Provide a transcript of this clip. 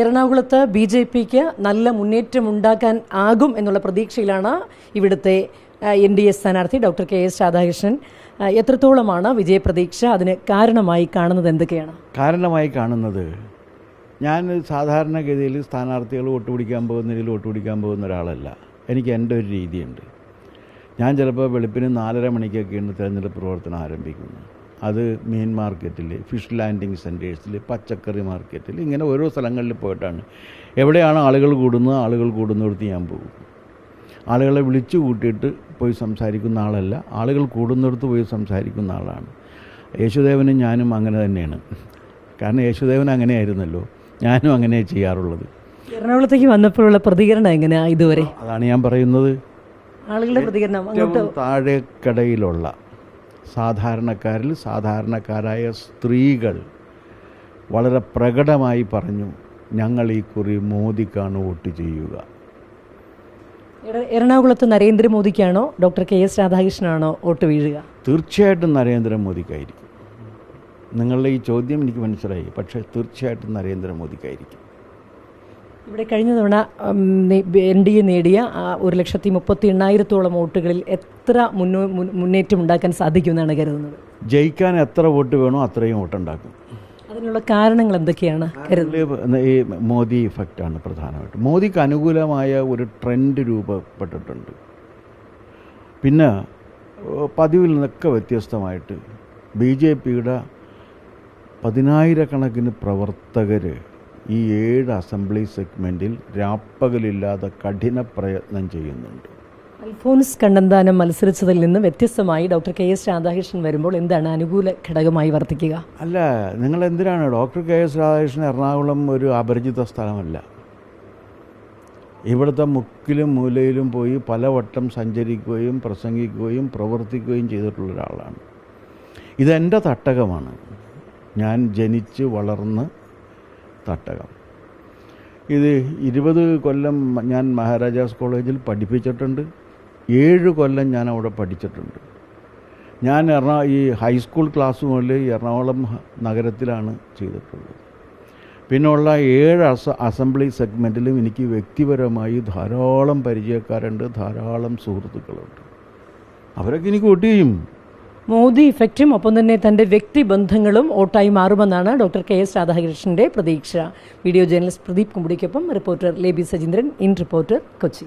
എറണാകുളത്ത് B J പിക്ക് നല്ല മുന്നേറ്റം ഉണ്ടാക്കാൻ ആകും എന്നുള്ള പ്രതീക്ഷയിലാണ് ഇവിടുത്തെ എൻ ഡി എ സ്ഥാനാർത്ഥി ഡോക്ടർ കെ എസ് രാധാകൃഷ്ണൻ. എത്രത്തോളമാണ് വിജയപ്രതീക്ഷ? അതിന് കാരണമായി കാണുന്നത് എന്തൊക്കെയാണ്? കാരണമായി കാണുന്നത് ഞാൻ സാധാരണഗതിയിൽ സ്ഥാനാർത്ഥികൾ വോട്ട് പിടിക്കാൻ പോകുന്നതിൽ വോട്ട് പിടിക്കാൻ പോകുന്ന ഒരാളല്ല. എനിക്ക് എന്റെ ഒരു രീതിയുണ്ട്. ഞാൻ ചിലപ്പോൾ വെളുപ്പിന് നാലര മണിക്കൊക്കെയാണ് തിരഞ്ഞെടുപ്പ് പ്രവർത്തനം ആരംഭിക്കുന്നത്. അത് മീൻ മാർക്കറ്റിൽ ഫിഷ് ലാൻഡിങ് സെന്റേഴ്സിൽ പച്ചക്കറി മാർക്കറ്റിൽ ഇങ്ങനെ ഓരോ സ്ഥലങ്ങളിൽ പോയിട്ടാണ്. എവിടെയാണ് ആളുകൾ കൂടുന്നത്? ആളുകൾ കൂടുന്നിടത്ത് ഞാൻ പോകും. ആളുകളെ വിളിച്ചു കൂട്ടിയിട്ട് പോയി സംസാരിക്കുന്ന ആളല്ല ആളുകൾ കൂടുന്നിടത്ത് പോയി സംസാരിക്കുന്ന ആളാണ്. യേശുദേവനും ഞാനും അങ്ങനെ തന്നെയാണ്. കാരണം യേശുദേവൻ അങ്ങനെയായിരുന്നല്ലോ. ഞാനും അങ്ങനെ ചെയ്യാറുള്ളത്. എറണാകുളത്തേക്ക് വന്നപ്പോഴുള്ള പ്രതികരണം എങ്ങനെയാണ് ഇതുവരെ? അതാണ് ഞാൻ പറയുന്നത്. ആളുകളുടെ പ്രതികരണം താഴെക്കടയിലുള്ള സാധാരണക്കാരിൽ സാധാരണക്കാരായ സ്ത്രീകൾ വളരെ പ്രകടമായി പറഞ്ഞു ഞങ്ങൾ ഈ കുറി മോദിക്കാണ് വോട്ട് ചെയ്യുക. എറ- എറണാകുളത്ത് നരേന്ദ്രമോദിക്കാണോ? ഡോക്ടർ കെ എസ് രാധാകൃഷ്ണനാണോ വോട്ട് വീഴുക? തീർച്ചയായിട്ടും നരേന്ദ്രമോദിക്കായിരിക്കും. നിങ്ങളുടെ ഈ ചോദ്യം എനിക്ക് മനസ്സിലായി. പക്ഷേ തീർച്ചയായിട്ടും നരേന്ദ്രമോദിക്കായിരിക്കും. ഇവിടെ കഴിഞ്ഞ തവണ എൻ ഡി എ നേടിയ ആ, ഒരു ലക്ഷത്തി മുപ്പത്തി എണ്ണായിരത്തോളം വോട്ടുകളിൽ എത്ര മുന്നോ മുന്നേറ്റം ഉണ്ടാക്കാൻ സാധിക്കുമെന്നാണ് കരുതുന്നത്? ജയിക്കാൻ എത്ര വോട്ട് വേണോ അത്രയും വോട്ടുണ്ടാക്കും. അതിനുള്ള കാരണങ്ങൾ എന്തൊക്കെയാണ് ഈ മോദി ഇഫക്റ്റാണ് പ്രധാനമായിട്ടും. മോദിക്ക് അനുകൂലമായ ഒരു ട്രെൻഡ് രൂപപ്പെട്ടിട്ടുണ്ട്. പിന്നെ പതിവിൽ നിന്നൊക്കെ വ്യത്യസ്തമായിട്ട് ബി ജെ പിയുടെ പതിനായിരക്കണക്കിന് പ്രവർത്തകർ ഈ ഏഴ് അസംബ്ലി സെഗ്മെന്റിൽ രാപ്പകലില്ലാതെ കഠിന പ്രയത്നം ചെയ്യുന്നുണ്ട്. അൽഫോൻസ് കണ്ണന്താനം മത്സരിച്ചതിൽ നിന്ന് വ്യത്യസ്തമായി ഡോക്ടർ കെ എസ് രാധാകൃഷ്ണൻ വരുമ്പോൾ എന്താണ് അനുകൂല ഘടകമായി വർത്തിക്കുക? അല്ല നിങ്ങൾ എന്തിനാണ്? Doctor K S Radhakrishnan Ernakulam ഒരു അപരിചിത സ്ഥലമല്ല. ഇവിടുത്തെ മുക്കിലും മൂലയിലും പോയി പലവട്ടം സഞ്ചരിക്കുകയും പ്രസംഗിക്കുകയും പ്രവർത്തിക്കുകയും ചെയ്തിട്ടുള്ള ഒരാളാണ്. ഇതെന്റെ തട്ടകമാണ്. ഞാൻ ജനിച്ച് വളർന്ന് തട്ടകം ഇത് ഇരുപത് കൊല്ലം ഞാൻ മഹാരാജാസ് കോളേജിൽ പഠിപ്പിച്ചിട്ടുണ്ട്. ഏഴ് കൊല്ലം ഞാൻ അവിടെ പഠിച്ചിട്ടുണ്ട്. ഞാൻ എറണാ ഈ ഹൈസ്കൂൾ ക്ലാസ് മുതൽ എറണാകുളം നഗരത്തിലാണ് ചെയ്തിട്ടുള്ളത്. പിന്നെയുള്ള ഏഴ് അസ അസംബ്ലി സെഗ്മെന്റിലും എനിക്ക് വ്യക്തിപരമായി ധാരാളം പരിചയക്കാരുണ്ട് ധാരാളം സുഹൃത്തുക്കളുണ്ട്. അവരൊക്കെ എനിക്ക് വോട്ട് മോദി ഇഫക്റ്റും ഒപ്പം തന്നെ തന്റെ വ്യക്തിബന്ധങ്ങളും ഓട്ടായി മാറുമെന്നാണ് ഡോക്ടർ കെ എസ് രാധാകൃഷ്ണന്റെ പ്രതീക്ഷ. വീഡിയോ ജേർണലിസ്റ്റ് പ്രദീപ് കുമ്പടിക്കൊപ്പം reporter ലേബി Sajeendran in reporter Kochi.